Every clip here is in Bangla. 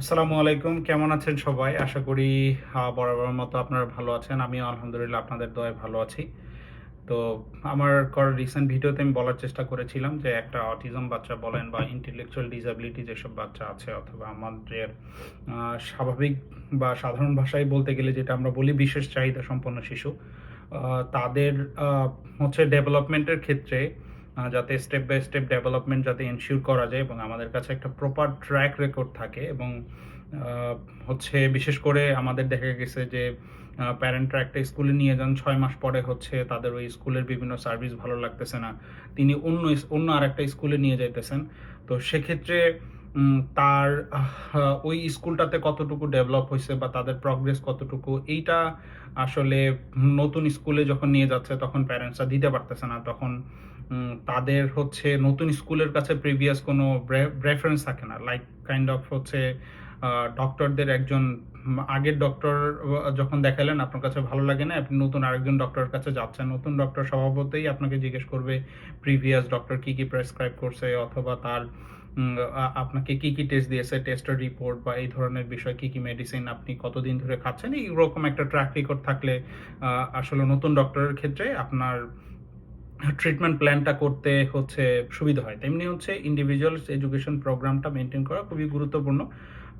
আসসালামু আলাইকুম, কেমন আছেন সবাই? আশা করি বরাবর মতো আপনারা ভালো আছেন। আমিও আলহামদুলিল্লাহ আপনাদের দয়ে ভালো আছি। তো আমার করা রিসেন্ট ভিডিওতে আমি বলার চেষ্টা করেছিলাম যে একটা অটিজম বাচ্চা বলেন বা ইন্টেলেকচুয়াল ডিসএবিলিটি যেসব বাচ্চা আছে অথবা আমাদের স্বাভাবিক বা সাধারণ ভাষায় বলতে গেলে যেটা আমরা বলি বিশেষ চাহিদা সম্পন্ন শিশু তাদের হচ্ছে ডেভেলপমেন্টের ক্ষেত্রে যাতে স্টেপ বাই স্টেপ ডেভেলপমেন্ট যাতে এনশিওর করা যায় এবং আমাদের কাছে একটা প্রপার ট্র্যাক রেকর্ড থাকে এবং হচ্ছে বিশেষ করে আমাদের দেখা গেছে যে প্যারেন্টরা একটা স্কুলে নিয়ে যান, ছয় মাস পরে হচ্ছে তাদের ওই স্কুলের বিভিন্ন সার্ভিস ভালো লাগতেছে না। তিনি অন্য অন্য আর একটা স্কুলে নিয়ে যাইতেছেন। তো সেক্ষেত্রে তার ওই স্কুলটাতে কতটুকু ডেভেলপ হয়েছে বা তাদের প্রগ্রেস কতটুকু, এইটা আসলে নতুন স্কুলে যখন নিয়ে যাচ্ছে তখন প্যারেন্টসরা দিতে পারতেছে না। তখন তাদের হচ্ছে নতুন স্কুলের কাছে প্রিভিয়াস কোনো রেফারেন্স থাকে না। লাইক কাইন্ড অফ হচ্ছে ডক্টরদের একজন আগের ডক্টর যখন দেখালেন, আপনার কাছে ভালো লাগে না, আপনি নতুন আরেকজন ডক্টরের কাছে যাচ্ছেন, নতুন ডক্টর স্বভাবতই আপনাকে জিজ্ঞেস করবে প্রিভিয়াস ডক্টর কি কি প্রেসক্রাইব করছে? অথবা তার আপনাকে কি কি টেস্ট দিয়েছে টেস্টের রিপোর্ট বা এই ধরনের বিষয়, কি কি মেডিসিন আপনি কতদিন ধরে খাচ্ছেন? এইরকম একটা ট্র্যাক রেকর্ড থাকলে আসলে নতুন ডক্টরের ক্ষেত্রে আপনার ট্রিটমেন্ট প্ল্যানটা করতে হচ্ছে সুবিধা হয়। তেমনি হচ্ছে ইন্ডিভিজুয়াল এডুকেশন প্রোগ্রামটা মেনটেন করা খুবই গুরুত্বপূর্ণ।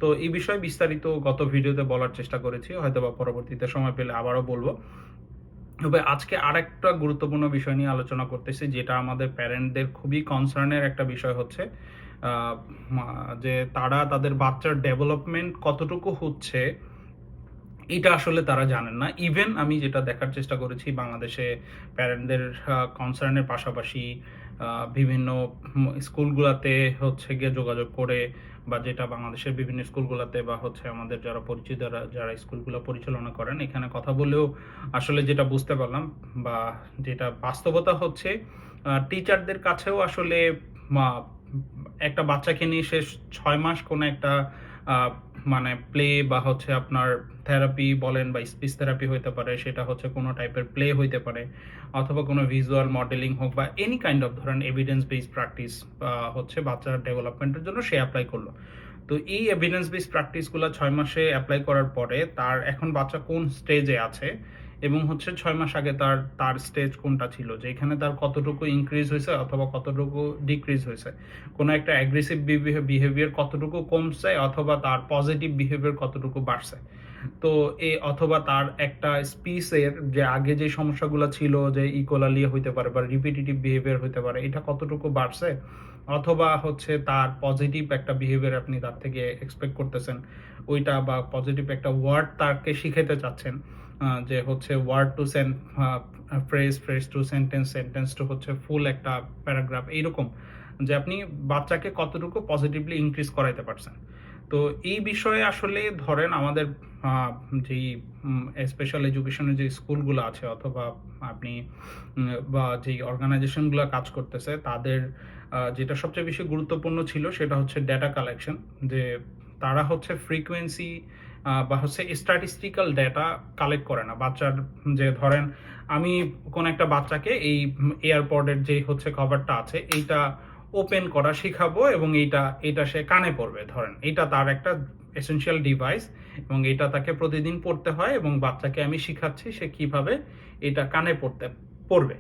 তো এই বিষয়ে বিস্তারিত গত ভিডিওতে বলার চেষ্টা করেছি হয়তো বা পরবর্তীতে সময় পেলে আবারও বলব। তবে আজকে আরেকটা গুরুত্বপূর্ণ বিষয় নিয়ে আলোচনা করতেছি, যেটা আমাদের প্যারেন্টদের খুবই কনসার্নের একটা বিষয় হচ্ছে যে তারা তাদের বাচ্চার ডেভেলপমেন্ট কতটুকু হচ্ছে এটা আসলে তারা জানেন না। ইভেন আমি যেটা দেখার চেষ্টা করেছি বাংলাদেশে প্যারেন্টদের কনসার্নের পাশাপাশি বিভিন্ন স্কুলগুলোতে হচ্ছে গিয়ে যোগাযোগ করে বা যেটা বাংলাদেশের বিভিন্ন স্কুলগুলোতে বা হচ্ছে আমাদের যারা পরিচিত যারা স্কুলগুলো পরিচালনা করেন, এখানে কথা বলেও আসলে যেটা বুঝতে পারলাম বা যেটা বাস্তবতা হচ্ছে টিচারদের কাছেও আসলে একটা বাচ্চাকে নিয়ে সে ছয় মাস কোনো একটা মানে প্লে বা হচ্ছে আপনার থেরাপি বলেন বা স্পিচ থেরাপি হইতে পারে, সেটা হচ্ছে কোনো টাইপের প্লে হইতে পারে, অথবা কোনো ভিজুয়াল মডেলিং হোক বা এনি কাইন্ড অফ ধরেন এভিডেন্স বেসড প্র্যাকটিস হচ্ছে বাচ্চার ডেভেলপমেন্টের জন্য সে অ্যাপ্লাই করল। তো এই এভিডেন্স বেসড প্র্যাকটিসগুলো ছয় মাসে অ্যাপ্লাই করার পরে তার এখন বাচ্চা কোন স্টেজে আছে এবং হচ্ছে ছয় মাস আগে তার তার স্টেজ কোনটা ছিল? যে এখানে তার কতটুকু ইনক্রিজ হয়েছে অথবা কতটুকু ডিক্রিজ হয়েছে? কোনো একটা অ্যাগ্রেসিভ বিহেভিয়ার কতটুকু কমছে অথবা তার পজিটিভ বিহেভিয়ার কতটুকু বাড়ছে? তো এ, অথবা তার একটা স্পিসের যে আগে যে সমস্যাগুলো ছিল যে ইকোলালি হইতে পারে বা রিপিটিটিভ বিহেভিয়ার হইতে পারে, এটা কতটুকু বাড়ছে? অথবা হচ্ছে তার পজিটিভ একটা বিহেভিয়ার আপনি তার থেকে এক্সপেক্ট করতেছেন, ওইটা বা পজিটিভ একটা ওয়ার্ড তাকে শিখাইতে চাচ্ছেন যে হচ্ছে word to Sen phrase phrase to sentence sentence to হচ্ছে ফুল একটা প্যারাগ্রাফ এইরকম যে আপনি বাচ্চাকে কতটুকু পজিটিভলি ইনক্রিজ করাইতে পারছেন। তো এই বিষয়ে আসলে ধরেন আমাদের যেই স্পেশাল এডুকেশনের যে স্কুলগুলো আছে অথবা আপনি বা যেই অর্গানাইজেশনগুলো কাজ করতেছে তাদের যেটা সবচেয়ে বেশি গুরুত্বপূর্ণ ছিল সেটা হচ্ছে ডেটা কালেকশন যে তারা হচ্ছে ফ্রিকোয়েন্সি বা হচ্ছে স্ট্যাটিস্টিক্যাল ডেটা কালেক্ট করে না। বাচ্চার যে ধরেন আমি কোন একটা বাচ্চাকে এই এয়ারপোর্টের যে হচ্ছে কভারটা আছে, এইটা ওপেন করা শেখাবো এবং এইটা এটা সে কানে পড়বে। ধরেন এটা তার একটা এসেনশিয়াল ডিভাইস এবং এটা তাকে প্রতিদিন পড়তে হয় এবং বাচ্চাকে আমি শিখাচ্ছি সে কীভাবে এটা কানে পড়তে, পড়বে।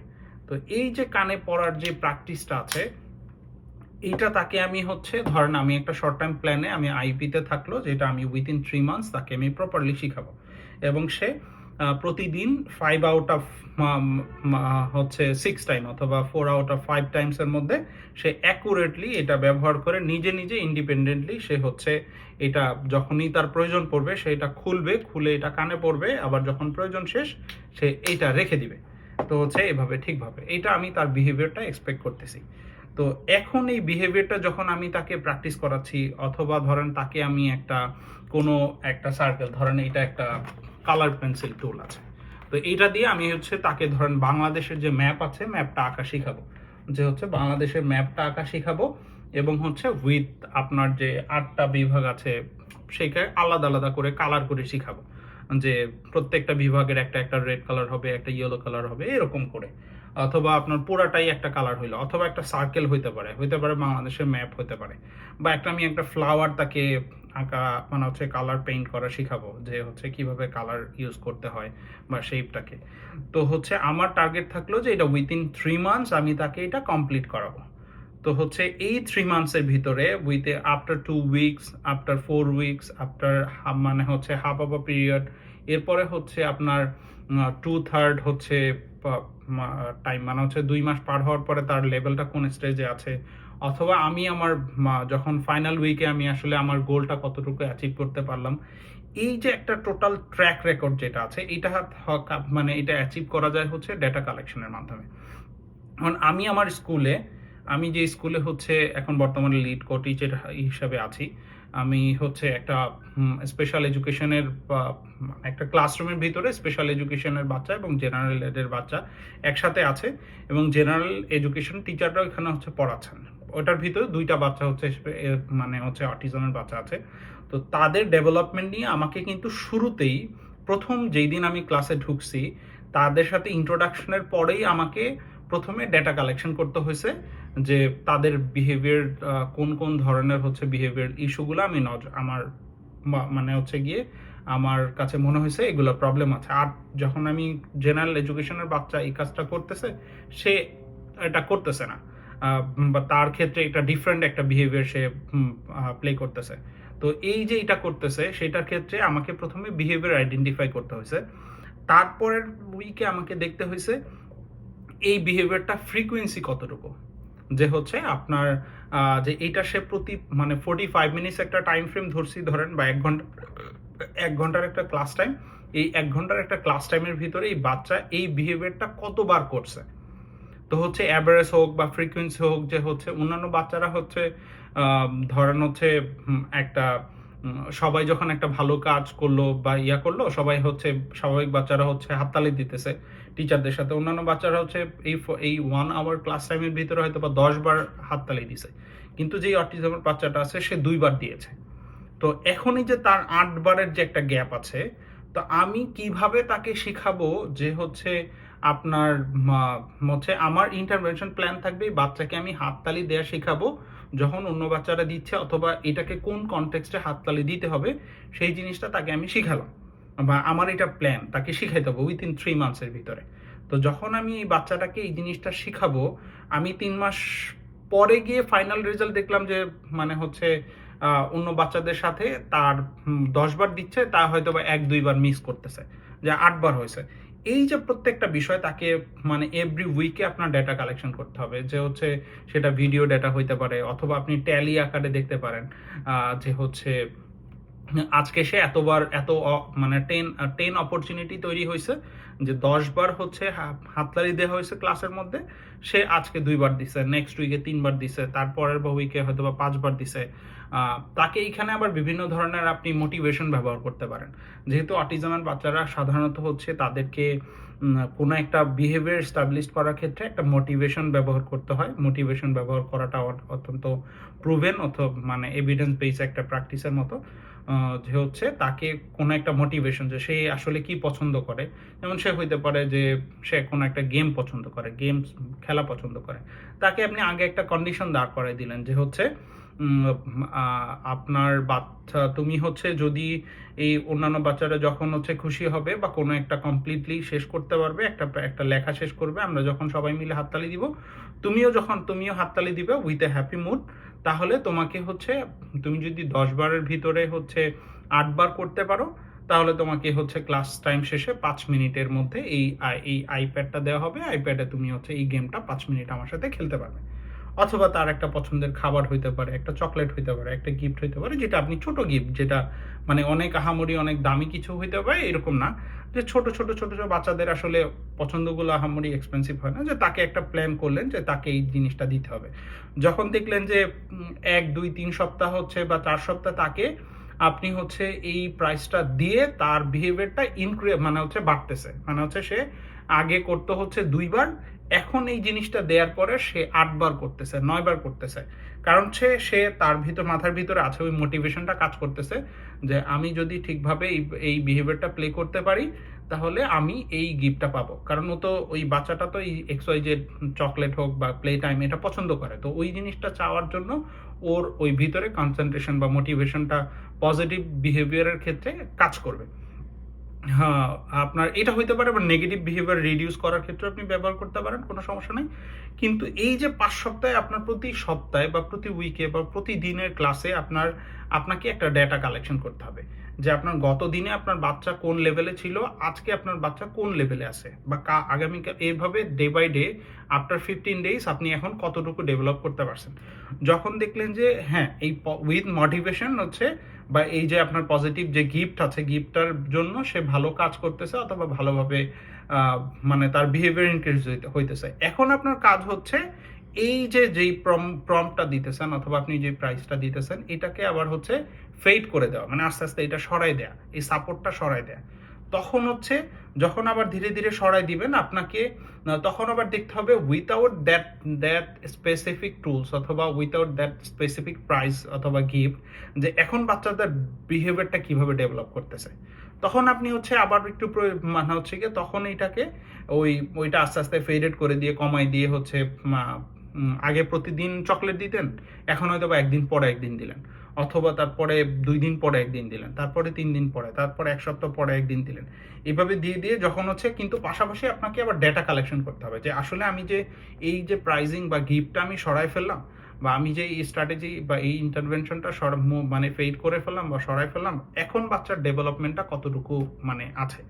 তো এই যে কানে পড়ার যে প্র্যাকটিসটা আছে এইটা তাকে আমি হচ্ছে, ধরেন আমি একটা শর্ট টাইম প্ল্যানে আমি আইপিতে থাকল, যেটা আমি উইদিন থ্রি মান্থস তাকে আমি প্রপারলি শিখাবো। এবং সে প্রতিদিন ফাইভ আউট অফ হচ্ছে সিক্স টাইম অথবা four out of five times এর মধ্যে সে অ্যাকুরেটলি এটা ব্যবহার করে নিজে নিজে ইন্ডিপেন্ডেন্টলি সে হচ্ছে এটা যখনই তার প্রয়োজন পড়বে সে এটা খুলবে, খুলে এটা কানে পড়বে, আবার যখন প্রয়োজন শেষ সে এইটা রেখে দিবে। তো হচ্ছে এভাবে ঠিকভাবে এটা আমি তার বিহেভিয়ারটা এক্সপেক্ট করতেছি। তো এখন এই বিহেভিয়ারটা যখন আমি তাকে প্র্যাকটিস করাচ্ছি, অথবা ধরেন তাকে আমি একটা, কোনো একটা সার্কেল ধরেন এটা একটা কালার পেন্সিল টুল আছে। তো এইটা দিয়ে আমি হচ্ছে তাকে ধরেন বাংলাদেশের যে ম্যাপ আছে ম্যাপটা আঁকা শিখাবো। যে হচ্ছে বাংলাদেশের ম্যাপটা আঁকা শিখাবো এবং হচ্ছে উইথ আপনার যে আটটা বিভাগ আছে সেকে আলাদা আলাদা করে কালার করে শিখাবো। যে প্রত্যেকটা বিভাগের একটা একটা রেড কালার হবে, একটা ইয়েলো কালার হবে, এরকম করে। অথবা আপনার পুরাটাই একটা কালার হইল, অথবা একটা সার্কেল হইতে পারে হইতে পারে বাংলাদেশের ম্যাপ হইতে পারে। বা একটা আমি একটা ফ্লাওয়ার তাকে আঁকা মানে হচ্ছে কালার পেইন্ট করা শেখাবো, যে হচ্ছে কীভাবে কালার ইউজ করতে হয় বা শেপটাকে তো হচ্ছে আমার টার্গেট থাকল যে এটা উইথিন থ্রি মান্থস আমি তাকে এটা কমপ্লিট করাবো। তো হচ্ছে এই থ্রি মান্থসের ভিতরে with after two weeks after four weeks after মানে হচ্ছে হাফ অফ আ পিরিয়ড এরপরে হচ্ছে আপনার টু থার্ড হচ্ছে টাইম মানে হচ্ছে দুই মাস পার হওয়ার পরে তার লেভেলটা কোন স্টেজে আছে? অথবা আমি আমার যখন ফাইনাল উইকে আমি আসলে আমার গোলটা কতটুকু অ্যাচিভ করতে পারলাম, এই যে একটা টোটাল ট্র্যাক রেকর্ড যেটা আছে, এটা মানে এটা অ্যাচিভ করা যায় হচ্ছে ডেটা কালেকশনের মাধ্যমে। এখন আমি আমার স্কুলে আমি যে স্কুলে হচ্ছে এখন বর্তমানে লিড কো টিচার হিসাবে আছি আমি হচ্ছে একটা স্পেশাল এডুকেশনের একটা ক্লাসরুমের ভিতরে স্পেশাল এডুকেশনের বাচ্চা এবং জেনারেল এডের বাচ্চা একসাথে আছে এবং জেনারেল এডুকেশন টিচাররাও এখানে হচ্ছে পড়াচ্ছেন। ওটার ভিতরে দুইটা বাচ্চা হচ্ছে মানে হচ্ছে অটিজমের বাচ্চা আছে। তো তাদের ডেভেলপমেন্ট নিয়ে আমাকে কিন্তু শুরুতেই প্রথম যেই দিন আমি ক্লাসে ঢুকছি, তাদের সাথে ইন্ট্রোডাকশনের পরেই আমাকে প্রথমে ডেটা কালেকশন করতে হয়েছে যে তাদের বিহেভিয়ার কোন কোন ধরনের হচ্ছে বিহেভিয়ার ইস্যুগুলো আমি নজ- আমার মানে হচ্ছে গিয়ে আমার কাছে মনে হয়েছে এগুলো প্রবলেম আছে। আর যখন আমি জেনারেল এডুকেশনের বাচ্চা এই কাজটা করতেছে, সে এটা করতেছে না। বা তার ক্ষেত্রে এটা ডিফারেন্ট একটা বিহেভিয়ার সে প্লে করতেছে। তো এই যে এটা করতেছে, সেটার ক্ষেত্রে আমাকে প্রথমে বিহেভিয়ার আইডেন্টিফাই করতে হয়েছে। তারপরের উইকে আমাকে দেখতে হয়েছে এই বিহেভিয়ারটা ফ্রিকোয়েন্সি কতটুকু? যে হচ্ছে আপনার যে এইটা সে প্রতি মানে ফোর্টি ফাইভ মিনিটস একটা টাইম ফ্রেম ধরছি, ধরেন বা এক ঘণ্টা, এক ঘণ্টার একটা ক্লাস টাইম এই এক ঘণ্টার একটা ক্লাস টাইমের ভিতরে এই বাচ্চা এই বিহেভিয়ারটা কতবার করছে? তো হচ্ছে অ্যাভারেজ হোক বা ফ্রিকোয়েন্সি হোক, যে হচ্ছে অন্যান্য বাচ্চারা হচ্ছে ধরেন হচ্ছে একটা সবাই যখন একটা ভালো কাজ করল বা ইয়া করল, সবাই হচ্ছে, স্বাভাবিক বাচ্চারা হচ্ছে হাততালি দিতেছে। টিচারদের সাথে। অন্যান্য বাচ্চারা হচ্ছে এই এই ওয়ান আওয়ার ক্লাস টাইমের ভিতরে হয়তো বা দশ বার হাততালি দিছে। কিন্তু যেই অটিজমের বাচ্চাটা আছে, সে দুইবার দিয়েছে। তো এখনই যে তার আট বারের যে একটা গ্যাপ আছে, তো আমি কীভাবে তাকে শিখাবো যে হচ্ছে আপনার হচ্ছে আমার ইন্টারভেনশন প্ল্যান থাকবে বাচ্চাকে আমি হাততালি দেওয়া শেখাবো, যখন অন্য বাচ্চারা দিচ্ছে, অথবা এটাকে কোন কনটেক্সটে হাততালি দিতে হবে, সেই জিনিসটা তাকে আমি শিখালাম। বা আমার এটা প্ল্যান তাকে শিখাইতে হবে উইথিন থ্রি মান্থসের ভিতরে। তো যখন আমি এই বাচ্চাটাকে এই জিনিসটা শিখাবো, আমি তিন মাস পরে গিয়ে ফাইনাল রেজাল্ট দেখলাম যে মানে হচ্ছে অন্য বাচ্চাদের সাথে তার দশবার দিচ্ছে, তা হয়তো বা এক দুইবার মিস করতেছে, যে আটবার হয়েছে। এই যে প্রত্যেকটা বিষয় তাকে মানে এভরি উইকে আপনার ডেটা কালেকশন করতে হবে, যে হচ্ছে সেটা ভিডিও ডেটা হইতে পারে, অথবা আপনি ট্যালি আকারে দেখতে পারেন যে হচ্ছে আজকে সে এতবার এত মানে টেন টেন অপরচুনিটি তৈরি হয়েছে যে দশ বার হচ্ছে হা- হাততালি দেওয়া হয়েছে ক্লাসের মধ্যে, সে আজকে দুইবার দিছে নেক্সট উইকে তিনবার দিছে, তারপরের বা উইকে হয়তো বা পাঁচবার দিছে। তাকে এখানে আবার বিভিন্ন ধরনের আপনি মোটিভেশন ব্যবহার করতে পারেন। যেহেতু অটিজমের বাচ্চারা সাধারণত হচ্ছে তাদেরকে কোনো একটা বিহেভিয়ার স্টাবলিশ করার ক্ষেত্রে একটা মোটিভেশন ব্যবহার করতে হয়। মোটিভেশন ব্যবহার করাটা অত্যন্ত প্রুভেন অথবা মানে এভিডেন্স বেস একটা প্র্যাকটিসের মতো। যে হচ্ছে তাকে কোনো একটা মোটিভেশন যে সে আসলে কি পছন্দ করে। যেমন সে হইতে পারে যে সে কোনো একটা গেম পছন্দ করে গেম খেলা পছন্দ করে। তাকে আপনি আগে একটা কন্ডিশন দাঁড় করাই দিলেন যে হচ্ছে আপনার বাচ্চা, তুমি হচ্ছে যদি এই অন্যান্য বাচ্চারা যখন হচ্ছে খুশি হবে বা কোনো একটা কমপ্লিটলি শেষ করতে পারবে, একটা একটা লেখা শেষ করবে, আমরা যখন সবাই মিলে হাততালি দিব, তুমিও যখন, তুমিও হাততালি দিবে উইথ এ হ্যাপি মুড তাহলে তোমাকে হচ্ছে, তুমি যদি দশ বারের ভিতরে হচ্ছে আটবার করতে পারো তাহলে তোমাকে হচ্ছে ক্লাস টাইম শেষে পাঁচ মিনিটের মধ্যে এই এই আইপ্যাডটা দেওয়া হবে। আইপ্যাডে তুমি হচ্ছে এই গেমটা পাঁচ মিনিট আমার সাথে খেলতে পারবে। অথবা তার একটা পছন্দের খাবার হইতে পারে, একটা চকলেট হইতে পারে, একটা গিফট হইতে পারে, যেটা আপনি ছোট গিফট যেটা মানে অনেক আহামরি, অনেক দামি কিছু হইতে পারে, এরকম না। যে ছোট ছোট ছোট ছোট বাচ্চাদের আসলে পছন্দগুলো আহামরি এক্সপেন্সিভ হয় না। যে তাকে একটা প্ল্যান করলেন যে তাকে এই জিনিসটা দিতে হবে। যখন দেখলেন যে এক, দুই, তিন সপ্তাহ হচ্ছে বা চার সপ্তাহ তাকে আপনি হচ্ছে এই প্রাইসটা দিয়ে তার বিহেভিয়ারটা ইনক্রি মানে হচ্ছে বাড়তেছে। মানে হচ্ছে সে আগে করতে হচ্ছে দুইবার, এখন এই জিনিসটা দেওয়ার পরে সে আটবার করতেছে, নয়বার করতেছে। কারণ সে সে তার ভিতর, মাথার ভিতরে আছে ওই মোটিভেশনটা কাজ করতেছে যে আমি যদি ঠিকভাবে এই এই বিহেভিয়ারটা প্লে করতে পারি, তাহলে আমি এই গিফটটা পাবো। কারণ ও তো ওই বাচ্চাটা তো এই এক্স ওয়াই যে চকলেট হোক বা প্লে টাইম এটা পছন্দ করে। তো ওই জিনিসটা চাওয়ার জন্য ওর ওই ভিতরে কনসেন্ট্রেশন বা মোটিভেশনটা পজিটিভ বিহেভিয়ারের ক্ষেত্রে কাজ করবে। হ্যাঁ আপনার, এটা হইতে পারে বা নেগেটিভ বিহেভিয়ার রিডিউস করার ক্ষেত্রে আপনি ব্যবহার করতে পারেন, কোনো সমস্যা নেই। কিন্তু এই যে পাঁচ সপ্তাহে আপনার প্রতি সপ্তাহে বা প্রতি উইকে বা প্রতিদিনের ক্লাসে আপনার, আপনাকে একটা ডেটা কালেকশন করতে হবে। যে আপনার গত দিনে আপনার বাচ্চা কোন লেভেলে ছিল, আজকে আপনার বাচ্চা কোন লেভেলে আছে? বা কা, আগামীকাল, এইভাবে day by day after fifteen days আপনি এখন কতটুকু ডেভেলপ করতে পারছেন? যখন দেখলেন যে হ্যাঁ এই উইথ মোটিভেশন হচ্ছে বা এই যে আপনার পজিটিভ যে গিফট আছে গিফটটার জন্য সে ভালো কাজ করতেছে অথবা ভালোভাবে মানে তার বিহেভিয়ার ইনক্রিজ হইতেছে। এখন আপনার কাজ হচ্ছে এই যে, যেই প্রম প্রমটা দিতেছেন অথবা আপনি যে প্রাইসটা দিতেছেন, এটাকে আবার হচ্ছে ফেড করে দেওয়া মানে আস্তে আস্তে এটা সরাই দেয়া, এই সাপোর্টটা সরাই দেয়া। তখন হচ্ছে যখন আবার ধীরে ধীরে সরাই দিবেন, আপনাকে তখন আবার দেখতে হবে without that that specific tools অথবা উইথাউট দ্যাট স্পেসিফিক প্রাইস অথবা গিফট যে এখন বাচ্চাদের বিহেভিয়ারটা কীভাবে ডেভেলপ করতেছে। তখন আপনি হচ্ছে আবার একটু মানে হচ্ছে কি তখন এইটাকে ওই, ওইটা আস্তে আস্তে ফেডেড করে দিয়ে, কমাই দিয়ে হচ্ছে আগে প্রতিদিন চকলেট দিতেন, এখন হয়তো বা একদিন পরে একদিন দিলেন। অথবা তারপরে দুই দিন পরে একদিন দিলেন, তারপরে তিন দিন পরে, তারপরে এক সপ্তাহ পরে একদিন দিলেন। এভাবে দিয়ে দিয়ে যখন হচ্ছে কিন্তু পাশাপাশি আপনাকে আবার ডেটা কালেকশন করতে হবে যে আসলে আমি যে এই যে প্রাইজিং বা গিফটটা আমি সরাই ফেললাম বা আমি যে এই স্ট্র্যাটেজি বা এই ইন্টারভেনশনটা সর মানে ফেড করে ফেললাম বা সরাই ফেললাম, এখন বাচ্চার ডেভেলপমেন্টটা কতটুকু মানে আছে?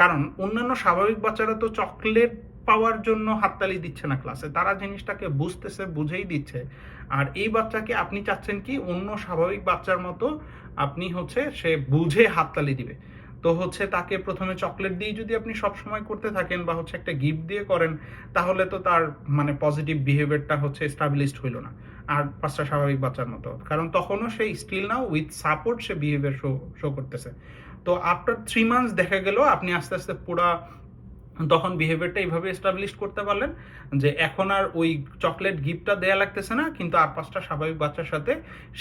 কারণ অন্যান্য স্বাভাবিক বাচ্চারা তো চকলেট পাওয়ার জন্য হাততালি দিচ্ছে না ক্লাসে তারা জিনিসটাকে বুঝতেছে, বুঝেই দিচ্ছে। আর এই বাচ্চাকে আপনি চাচ্ছেন কি, অন্য স্বাভাবিক বাচ্চার মতো আপনি হচ্ছে সে বুঝে হাততালি দিবে। তো হচ্ছে তাকে প্রথমে চকলেট দিয়ে যদি আপনি সব সময় করতে থাকেন বা হচ্ছে একটা গিফট দিয়ে করেন, তাহলে তো তার মানে পজিটিভ বিহেভিয়ারটা হচ্ছে স্টাবলিশড হইল না। আর পাঁচটা স্বাভাবিক বাচ্চার মতো। কারণ তখনও সেই স্টিল নাও উইথ সাপোর্ট সে বিহেভিয়ার শো শো করতেছে। তো আফটার থ্রি মান্থস দেখা গেল, আপনি আস্তে আস্তে পুরা তখন বিহেভিয়ারটা এইভাবে এস্টাবলিশ করতে পারলেন যে এখন আর ওই চকলেট গিফটটা দেয়া লাগতেছে না, কিন্তু আর পাঁচটা স্বাভাবিক বাচ্চার সাথে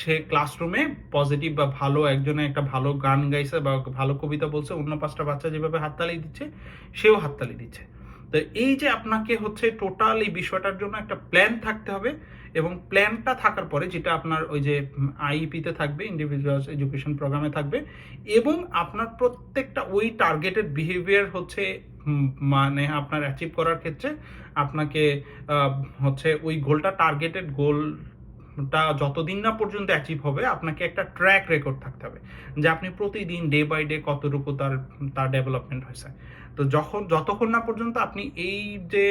সে ক্লাসরুমে পজিটিভ বা ভালো একজনে একটা ভালো গান গাইছে বা ভালো কবিতা বলছে, অন্য পাঁচটা বাচ্চা যেভাবে হাততালি দিচ্ছে, সেও হাততালি দিচ্ছে। তো এই যে আপনাকে হচ্ছে টোটাল এই বিষয়টার জন্য একটা প্ল্যান থাকতে হবে এবং প্ল্যানটা থাকার পরে যেটা আপনার ওই যে আইইপিতে থাকবে ইন্ডিভিজুয়াল এডুকেশন প্রোগ্রামে থাকবে, এবং আপনার প্রত্যেকটা ওই টার্গেটেড বিহেভিয়ার হচ্ছে মানে আপনার অ্যাচিভ করার ক্ষেত্রে আপনাকে হচ্ছে ওই গোলটা টার্গেটেড গোলটা যতদিন না পর্যন্ত অ্যাচিভ হবে, আপনাকে একটা ট্র্যাক রেকর্ড থাকতে হবে যে আপনি প্রতিদিন ডে বাই ডে কতটুকু তার তার ডেভেলপমেন্ট হয়েছে। তো যখন, যতক্ষণ না পর্যন্ত আপনি এই যে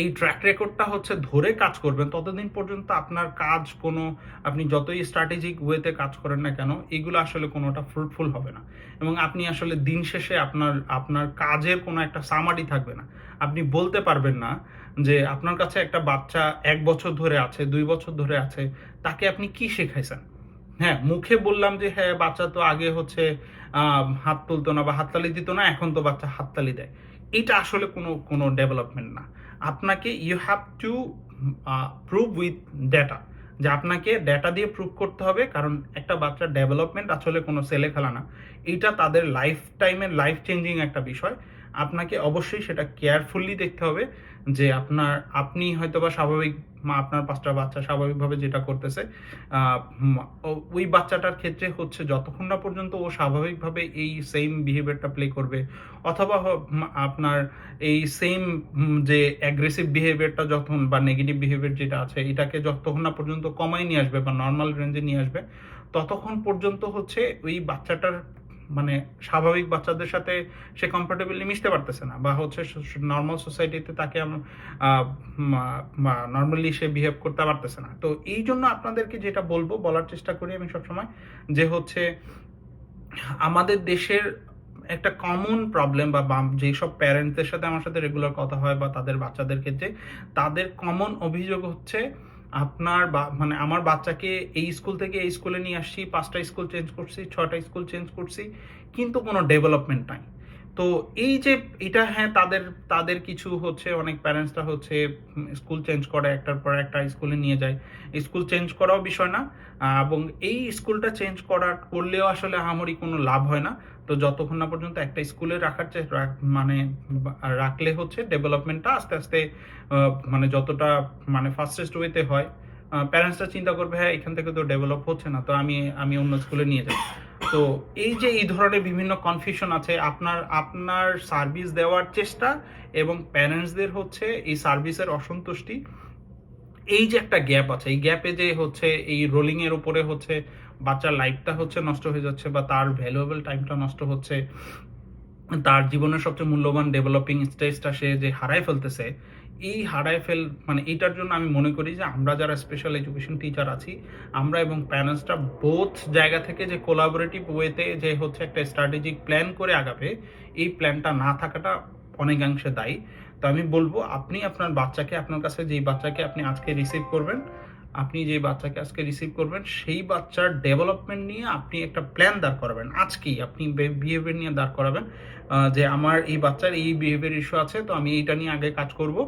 এই ট্র্যাক রেকর্ডটা হচ্ছে ধরে কাজ করবেন। ততদিন পর্যন্ত আপনার কাজ কোনো, আপনি যতই স্ট্র্যাটেজিক ওয়েতে কাজ করেন না কেন, এগুলো আসলে কোনোটা ফ্রুটফুল হবে না। এবং আপনি আসলে দিন শেষে আপনার আপনার কাজের কোনো একটা সামারি থাকবে না। আপনি বলতে পারবেন না যে আপনার কাছে একটা বাচ্চা এক বছর ধরে আছে, দুই বছর ধরে আছে, তাকে আপনি কি শেখাইছেন? হ্যাঁ মুখে বললাম যে হ্যাঁ বাচ্চা তো আগে হচ্ছে হাত তুলতো না বা হাততালি দিত না, এখন তো বাচ্চা হাততালি দেয়। এটা আসলে কোনো কোনো ডেভেলপমেন্ট না। আপনাকে you have to prove with data যে আপনাকে ডেটা দিয়ে প্রুভ করতে হবে, কারণ একটা বাচ্চার ডেভেলপমেন্ট আসলে কোনো সেলে খেলা না। এইটা তাদের লাইফ টাইমের লাইফ চেঞ্জিং একটা বিষয়। আপনাকে অবশ্যই সেটা কেয়ারফুলি দেখতে হবে যে আপনার, আপনি হয়তো বা স্বাভাবিক আপনার পাঁচটা বাচ্চা স্বাভাবিকভাবে যেটা করতেছে ওই বাচ্চাটার ক্ষেত্রে হচ্ছে যতক্ষণ না পর্যন্ত ও স্বাভাবিকভাবে এই সেম বিহেভিয়ারটা প্লে করবে, অথবা আপনার এই সেম যে অ্যাগ্রেসিভ বিহেভিয়ারটা যখন বা নেগেটিভ বিহেভিয়ার যেটা আছে, এটাকে যতক্ষণ না পর্যন্ত কমাই নিয়ে আসবে বা নর্মাল রেঞ্জে নিয়ে আসবে, ততক্ষণ পর্যন্ত হচ্ছে ওই বাচ্চাটার মানে স্বাভাবিক বাচ্চাদের সাথে সে কমফোর্টেবলি মিশতে পারতেছে না, বা হচ্ছে নর্মাল সোসাইটিতে তাকে নর্মালি সে বিহেভ করতে পারতেছে না। তো এই জন্য আপনাদেরকে যেটা বলব, বলার চেষ্টা করি আমি সবসময়, যে হচ্ছে আমাদের দেশের একটা কমন প্রবলেম বা যেসব প্যারেন্টসদের সাথে আমার সাথে রেগুলার কথা হয় বা তাদের বাচ্চাদের ক্ষেত্রে, তাদের কমন অভিযোগ হচ্ছে আপনার মানে আমার বাচ্চাকে এই স্কুল থেকে এই স্কুলে নিয়ে আসছি, পাঁচটা স্কুল চেঞ্জ করছি ছটা স্কুল চেঞ্জ করছি, কিন্তু কোনো ডেভেলপমেন্ট নাই। তো এই যে এটা হ্যাঁ তাদের তাদের কিছু হচ্ছে, অনেক প্যারেন্টসরা হচ্ছে স্কুল চেঞ্জ করে, একটার পর একটা স্কুলে নিয়ে যায়। স্কুল চেঞ্জ করাও বিষয় না এবং এই স্কুলটা চেঞ্জ করা, করলেও আসলে আহামরি কোনো লাভ হয় না। তো যতক্ষণ না পর্যন্ত একটা স্কুলে রাখার মানে রাখলে হচ্ছে ডেভেলপমেন্টটা আস্তে আস্তে মানে যতটা মানে ফাস্টেস্ট ওয়েতে হয় প্যারেন্টসরা চিন্তা করবে হ্যাঁ এখান থেকে তো ডেভেলপ হচ্ছে না, তো আমি আমি অন্য স্কুলে নিয়ে যাই তো এই যে এই ধরনের বিভিন্ন কনফিউশন আছে, আপনার আপনার সার্ভিস দেওয়ার চেষ্টা এবং প্যারেন্টসদের হচ্ছে এই সার্ভিসের অসন্তুষ্টি, এই যে একটা গ্যাপ আছে, এই গ্যাপে যে হচ্ছে এই রোলিং এর উপরে হচ্ছে বাচ্চার লাইফটা হচ্ছে নষ্ট হয়ে যাচ্ছে বা তার ভ্যালুয়েবল টাইমটা নষ্ট হচ্ছে, তার জীবনের সবচেয়ে মূল্যবান ডেভেলপিং স্টেজটা সে যে হারায় ফেলতেছে এই হারায় ফেল মানে এটার জন্য আমি মনে করি যে আমরা যারা স্পেশাল এডুকেশন টিচার আছি, আমরা এবং প্যারেন্টসরা বোথ জায়গা থেকে যে কোলাবোরেটিভ ওয়েতে যে হচ্ছে একটা স্ট্র্যাটেজিক প্ল্যান করে আগাবে, এই প্ল্যানটা না থাকাটা অনেকাংশে দায়ী। তো আমি বলব, আপনি আপনার বাচ্চাকে, আপনার কাছে যেই বাচ্চাকে আপনি আজকে রিসিভ করবেন, আপনি যে বাচ্চাকে আজকে রিসিভ করবেন, সেই বাচ্চার ডেভেলপমেন্ট নিয়ে আপনি একটা প্ল্যান দাঁড় করাবেন। আজকেই আপনি বিহেভিয়ার নিয়ে দাঁড় করাবেন যে আমার এই বাচ্চার এই বিহেভিয়ার ইস্যু আছে, তো আমি এইটা নিয়ে আগে কাজ করব।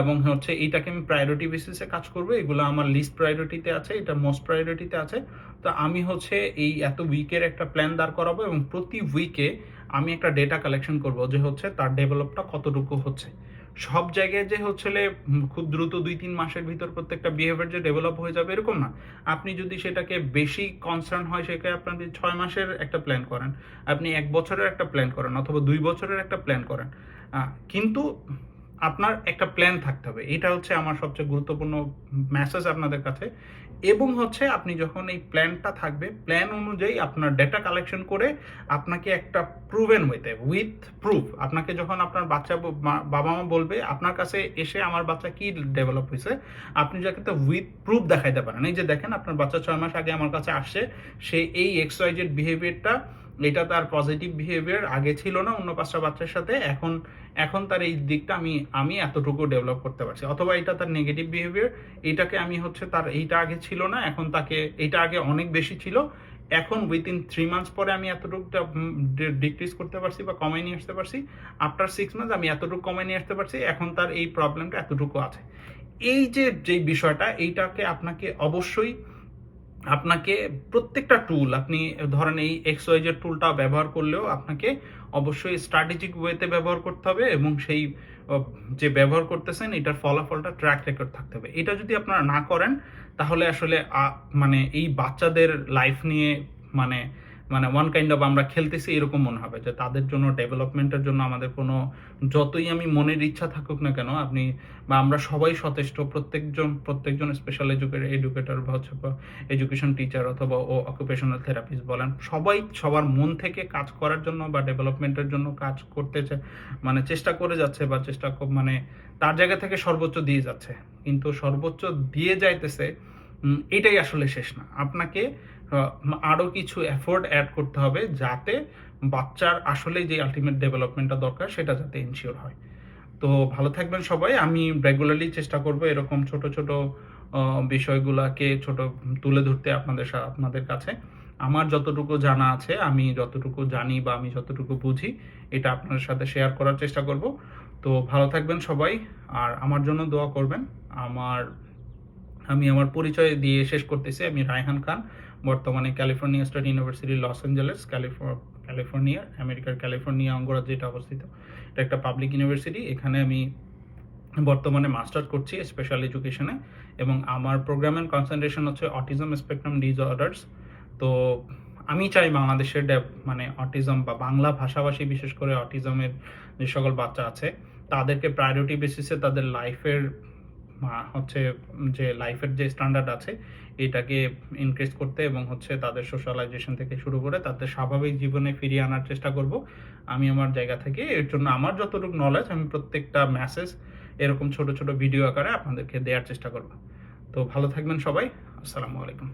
এবং হচ্ছে এইটাকে আমি প্রায়োরিটি বেসিসে কাজ করব। এগুলো আমার লিস্ট প্রায়োরিটিতে আছে, এটা মোস্ট প্রায়োরিটিতে আছে। তো আমি হচ্ছে এই এত উইকের একটা প্ল্যান দাঁড় করাবো এবং প্রতি উইকে আমি একটা ডেটা কালেকশন করব যে হচ্ছে তার ডেভেলপটা কতটুকু হচ্ছে। সব জায়গায় যে হচ্ছে খুব দ্রুত দুই তিন মাসের ভিতর প্রত্যেকটা বিহেভিয়ার যে ডেভেলপ হয়ে যাবে এরকম না। আপনি যদি সেটাকে বেশি কনসার্ন হয় সেখানে আপনার ছয় মাসের একটা প্ল্যান করেন, আপনি এক বছরের একটা প্ল্যান করেন অথবা দুই বছরের একটা প্ল্যান করেন। কিন্তু আপনার একটা প্ল্যান থাকতে হবে। এটা হচ্ছে আমার সবচেয়ে গুরুত্বপূর্ণ মেসেজ আপনাদের কাছে। এবং হচ্ছে আপনি যখন এই প্ল্যানটা থাকবে প্ল্যান অনুযায়ী আপনার ডেটা কালেকশন করে আপনাকে একটা প্রুভেন ওয়েতে উইথ প্রুফ আপনাকে যখন আপনার বাচ্চা বাবা মা বলবে, আপনার কাছে এসে আমার বাচ্চা কি ডেভেলপ হয়েছে, আপনি যাকে তো উইথ প্রুফ দেখাইতে পারেন। এই যে দেখেন, আপনার বাচ্চা ছয় মাস আগে আমার কাছে আসছে, সে এই এক্সওয়াইজেড বিহেভিয়ারটা এটা তার পজিটিভ বিহেভিয়ার আগে ছিল না অন্য পাঁচটা বাচ্চার সাথে, এখন এখন তার এই দিকটা আমি আমি এতটুকু ডেভেলপ করতে পারছি। অথবা এটা তার নেগেটিভ বিহেভিয়ার এটাকে আমি হচ্ছে তার, এইটা আগে ছিল না, এখন তাকে এইটা আগে অনেক বেশি ছিল। এখন উইদিন থ্রি মান্থস পরে আমি এতটুকু ডিক্রিজ করতে পারছি বা কমাই নিয়ে আসতে পারছি। আফটার সিক্স মান্থস আমি এতটুকু কমাই নিয়ে আসতে পারছি, এখন তার এই প্রবলেমটা এতটুকু আছে। এই যে যে বিষয়টা, এইটাকে আপনাকে অবশ্যই আপনাকে প্রত্যেকটা টুল আপনি ধরেন এই এক্স ওয়াইজের টুলটা ব্যবহার করলেও আপনাকে অবশ্যই স্ট্র্যাটেজিক ওয়েতে ব্যবহার করতে হবে এবং সেই যে ব্যবহার করতেছেন, এটার ফলাফলটা ট্র্যাক রেকর্ড থাকতে হবে। এটা যদি আপনারা না করেন, তাহলে আসলে মানে এই বাচ্চাদের লাইফ নিয়ে মানে মানে ওয়ান কাইন্ড অফ আমরা খেলতেছি, এরকম মনে হবে যে তাদের জন্য ডেভেলপমেন্টের জন্য আমাদের কোনো যতই আমি মনের ইচ্ছা থাকুক না কেন, আপনি বা আমরা সবাই সচেষ্ট প্রত্যেকজন প্রত্যেকজন স্পেশাল এডুকেটর এডুকেটর বা হচ্ছে এডুকেশন টিচার অথবা ও অকুপেশনাল থেরাপিস্ট বলেন, সবাই সবার মন থেকে কাজ করার জন্য বা ডেভেলপমেন্টের জন্য কাজ করতে মানে চেষ্টা করে যাচ্ছে বা চেষ্টা মানে তার জায়গা থেকে সর্বোচ্চ দিয়ে যাচ্ছে। কিন্তু সর্বোচ্চ দিয়ে যাইতেছে এটাই আসলে শেষ না। আপনাকে আহ, আরও কিছু এফোর্ট অ্যাড করতে হবে যাতে বাচ্চার আসলে যে আলটিমেট ডেভেলপমেন্টটা দরকার সেটা যাতে ইনশিওর হয়। তো ভালো থাকবেন সবাই। আমি রেগুলারলি চেষ্টা করব এরকম ছোট ছোট বিষয়গুলাকে ছোট তুলে ধরতে আপনাদের আপনাদের কাছে। আমার যতটুকু জানা আছে আমি যতটুকু জানি বা আমি যতটুকু বুঝি এটা আপনাদের সাথে শেয়ার করার চেষ্টা করব। তো ভালো থাকবেন সবাই। আর আমার জন্য দোয়া করবেন। আমার আমি আমার পরিচয় দিয়ে শেষ করতেছি। আমি রায়হান খান। বর্তমানে California State University, Los Angeles, ক্যালিফোর- California, আমেরিকার ক্যালিফোর্নিয়া অঙ্গরাজ্যে এটা অবস্থিত। এটা একটা পাবলিক ইউনিভার্সিটি। এখানে আমি বর্তমানে মাস্টার করছি, স্পেশাল এডুকেশনে। এবং আমার প্রোগ্রামের কনসেন্ট্রেশন হচ্ছে অটিজম স্পেকট্রাম ডিসঅর্ডার্স। তো আমি চাই বাংলাদেশের মানে অটিজম বা বাংলা ভাষাভাষী, বিশেষ করে অটিজমের যে সকল বাচ্চা আছে, তাদেরকে প্রায়োরিটি বেসিসে তাদের লাইফের হচ্ছে যে লাইফের যে স্ট্যান্ডার্ড আছে, এটাকে ইনক্রিজ করতে এবং হচ্ছে তাদের সোশ্যালাইজেশন থেকে শুরু করে তাদের স্বাভাবিক জীবনে ফিরিয়ে আনার চেষ্টা করব। আমি আমার জায়গা থেকে, এর জন্য আমার যতটুকু নলেজ আমি প্রত্যেকটা মেসেজ এরকম ছোট ছোট ভিডিও আকারে আপনাদেরকে দেওয়ার চেষ্টা করব। তো ভালো থাকবেন সবাই, আসসালামু আলাইকুম।